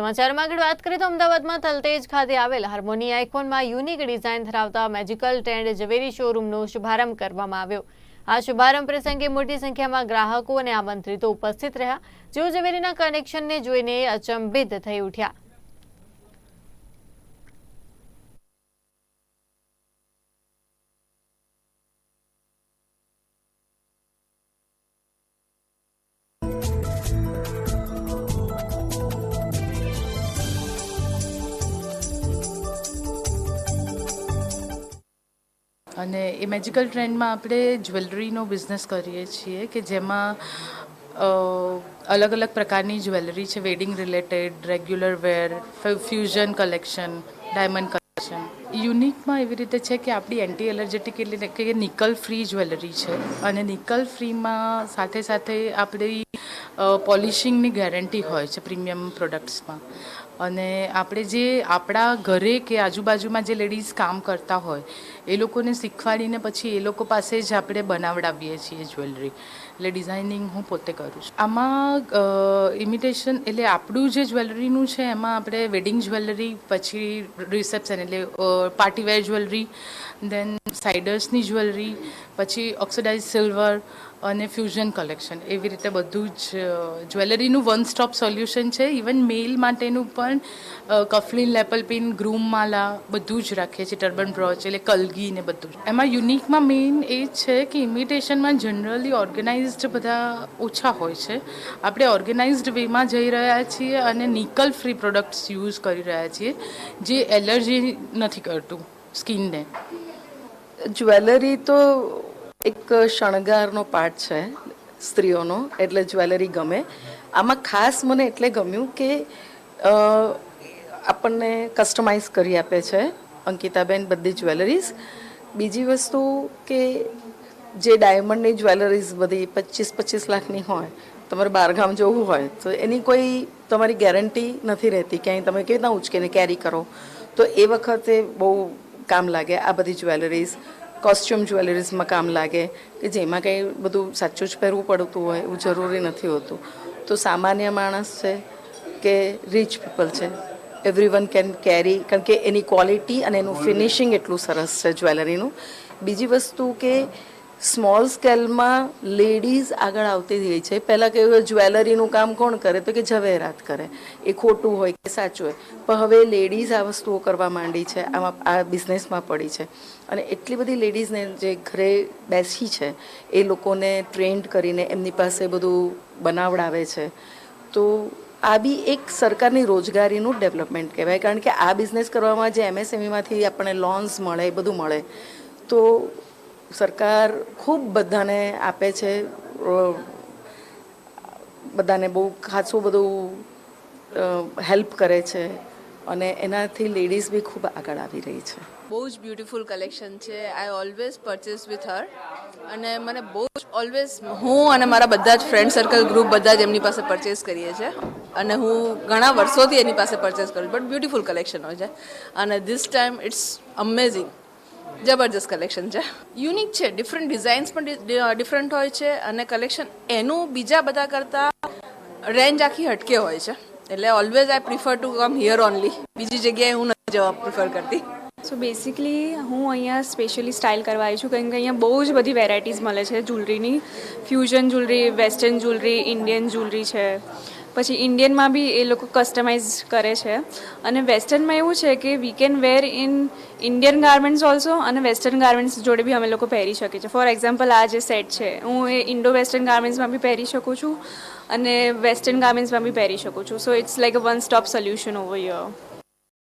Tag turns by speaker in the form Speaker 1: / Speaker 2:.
Speaker 1: સમાચારમાં આગળ વાત કરીએ તો અમદાવાદમાં તલતેજ ખાતે આવેલ હાર્મોની આઇકોનમાં યુનિક ડિઝાઇન ધરાવતા મેજિકલ ટ્રેન્ડ ઝવેરી શોરૂમનો શુભારંભ કરવામાં આવ્યો. આ શુભારંભ પ્રસંગે મોટી સંખ્યામાં ગ્રાહકો અને આમંત્રિતો ઉપસ્થિત રહ્યા. જેઓ ઝવેરીના કનેક્શનને જોઈને અચંબિત થઈ ઉઠ્યા.
Speaker 2: અને એ મેજિકલ ટ્રેન્ડમાં આપણે જ્વેલરીનો બિઝનેસ કરીએ છીએ કે જેમાં અલગ અલગ પ્રકારની જ્વેલરી છે wedding related regular wear fusion collection diamond collection યુનિકમાં એવી રીતે છે કે આપણી એન્ટી એલર્જેટિક એટલે કે નિકલ ફ્રી જ્વેલરી છે. અને નિકલ ફ્રીમાં સાથે સાથે આપણી પોલિશિંગની ગેરંટી હોય છે પ્રીમિયમ પ્રોડક્ટ્સમાં અને આપણે જે આપણા ઘરે કે આજુબાજુમાં જે લેડીઝ કામ કરતા હોય, એ લોકોને શીખવાડીને પછી એ લોકો પાસે જ આપણે બનાવડાવીએ છીએ જ્વેલરી એટલે ડિઝાઇનિંગ હું પોતે કરું છું. આમાં ઇમિટેશન એટલે આપણું જે જ્વેલરીનું છે, એમાં આપણે વેડિંગ જ્વેલરી પછી રિસેપ્શન એટલે પાર્ટીવેર જ્વેલરી દેન સાઇડર્સની જ્વેલરી પછી ઓક્સિડાઇઝ સિલ્વર અને ફ્યુઝન કલેક્શન એવી રીતે બધું જ જ્વેલરીનું વન સ્ટોપ સોલ્યુશન છે. ઇવન મેલ માટેનું પણ કફલિન લેપલ પિન ગ્રૂમ માલા બધું જ રાખીએ છીએ. ટર્બન બ્રોચ એટલે કલગી ને બધું જ. એમાં યુનિકમાં મેઇન એ છે કે ઇમિટેશનમાં જનરલી ઓર્ગેનાઇઝડ બધા ઓછા હોય છે. આપણે ઓર્ગેનાઇઝડ વેમાં જઈ રહ્યા છીએ અને નિકલ ફ્રી પ્રોડક્ટ્સ યુઝ કરી રહ્યા છીએ, જે એલર્જી નથી કરતું સ્કિનને
Speaker 3: જ્વેલરી તો એક શણગારનો પાર્ટ છે, સ્ત્રીઓનો, એટલે જ્વેલરી ગમે. આમાં ખાસ મને એટલે ગમ્યું કે આપણને કસ્ટમાઇઝ કરી આપે છે, અંકિતાબેન બધી જ્વેલરીઝ. બીજી વસ્તુ કે જે ડાયમંડની જ્વેલરીઝ બધી પચીસ પચીસ લાખની હોય, તમારે બહારગામ જવું હોય, તો એની કોઈ તમારી ગેરંટી નથી રહેતી ક્યાંય તમે કેવી રીતના ઉચકીને કેરી કરો. તો એ વખતે બહુ કામ લાગે આ બધી જ્વેલરીઝ. કોસ્ચ્યુમ જ્વેલરીઝમાં કામ લાગે, કે જેમાં કંઈ બધું સાચું જ પહેરવું પડતું હોય એવું જરૂરી નથી હોતું. તો સામાન્ય માણસ છે કે રીચ પીપલ છે. એવરી વન કેન કેરી કારણ કે એની ક્વોલિટી અને એનું ફિનિશિંગ એટલું સરસ છે જ્વેલરીનું. બીજી વસ્તુ કે સ્મોલ સ્કેલમાં લેડીઝ આગળ આવતી રહી છે. પહેલાં કેવું જ્વેલરીનું કામ કોણ કરે? તો કે ઝવેરાત કરે. એ ખોટું હોય કે સાચું હોય. પણ હવે લેડીઝ આ વસ્તુઓ કરવા માંડી છે. આમાં આ બિઝનેસમાં પડી છે. અને એટલી બધી લેડીઝને જે ઘરે બેસી છે, એ લોકોને ટ્રેન્ડ કરીને એમની પાસે બધું બનાવડાવે છે. તો આ બી એક સરકારની રોજગારીનું ડેવલપમેન્ટ કહેવાય. કારણ કે આ બિઝનેસ કરવામાં જે એમએસએમઈમાંથી આપણને લોન્સ મળે, એ બધું મળે. તો સરકાર ખૂબ બધાને આપે છે. બધાને બહુ ખાસું બધું હેલ્પ કરે છે અને એનાથી લેડીઝ બી ખૂબ આગળ આવી રહી છે.
Speaker 4: બહુ જ બ્યુટિફુલ કલેક્શન છે. I always purchase with her અને મને બહુ જ ઓલવેઝ હું અને મારા બધા જ ફ્રેન્ડ સર્કલ ગ્રુપ બધા જ એમની પાસે પરચેસ કરીએ છીએ. અને હું ઘણા વર્ષોથી એની પાસે પરચેસ કરું બટ બ્યુટિફુલ કલેક્શન હોય છે. અને ધીસ ટાઈમ ઇટ્સ અમેઝિંગ જબરજસ્ત કલેક્શન છે. યુનિક છે ડિફરન્ટ ડિઝાઇન્સ પણ ડિફરન્ટ હોય છે અને કલેક્શન એનું બીજા બધા કરતાં રેન્જ આખી હટકે હોય છે. એટલે always I prefer to come here only બીજી જગ્યાએ હું નથી જવા પ્રિફર કરતી.
Speaker 5: સો બેસિકલી હું અહીંયા સ્પેશિયલી સ્ટાઇલ કરવા આવી છું કારણ કે અહીંયા બહુ જ બધી વેરાયટીઝ મળે છે. જ્વેલરીની fusion jewellery western jewellery Indian jewellery છે. પછી ઇન્ડિયનમાં બી એ લોકો કસ્ટમાઇઝ કરે છે. અને વેસ્ટર્નમાં એવું છે કે we can wear in Indian garments also અને વેસ્ટર્ન ગાર્મેન્ટ્સ જોડે બી અમે લોકો પહેરી શકીએ છીએ. ફોર એક્ઝામ્પલ આ જે સેટ છે, હું એ ઇન્ડો વેસ્ટર્ન ગાર્મેન્ટ્સમાં બી પહેરી શકું છું અને વેસ્ટર્ન ગાર્મેન્ટ્સમાં બી પહેરી શકું છું. So it's like a one stop solution over year